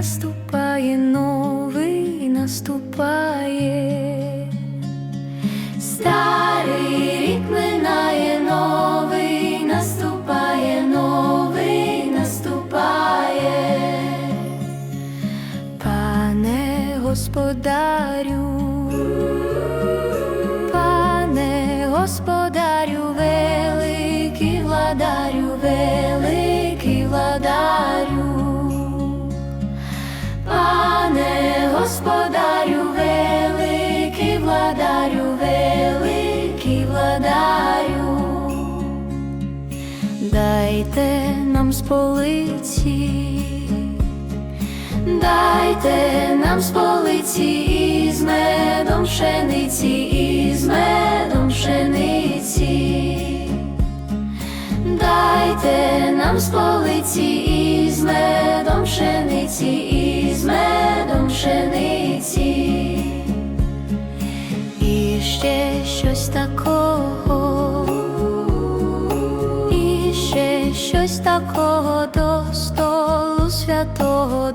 наступає, новий наступає. Старий рік минає, новий наступає, новий наступає. Пане господарю, пане господарю, Дайте нам з полиці, дайте нам з полиці із медом пшениці, із медом пшениці, дайте нам з полиці із медом пшениці,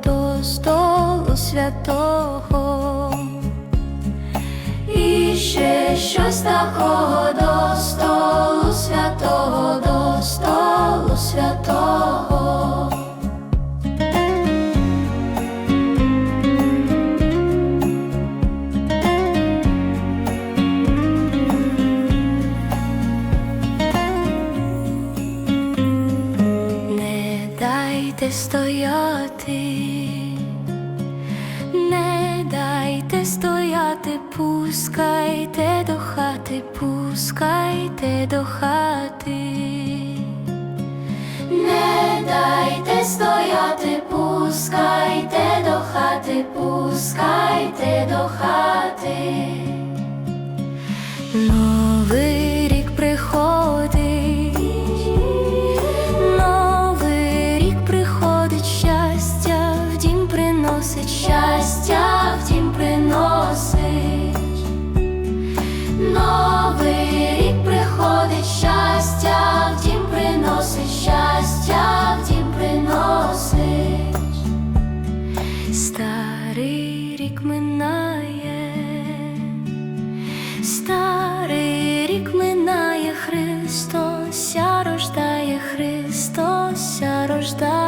до столу святого, і ще щось такого до столу святого, дайте стояти, не дайте стояти, пускайте до хати, пускайте до хати, не дайте стояти, пускайте до хати, пускайте до хати. Щастя в дім приносить. Новий рік приходить, щастя в дім приносить, щастя в дім приносить. Старий рік минає. Старий рік минає, Христося рождає, Христося рождає.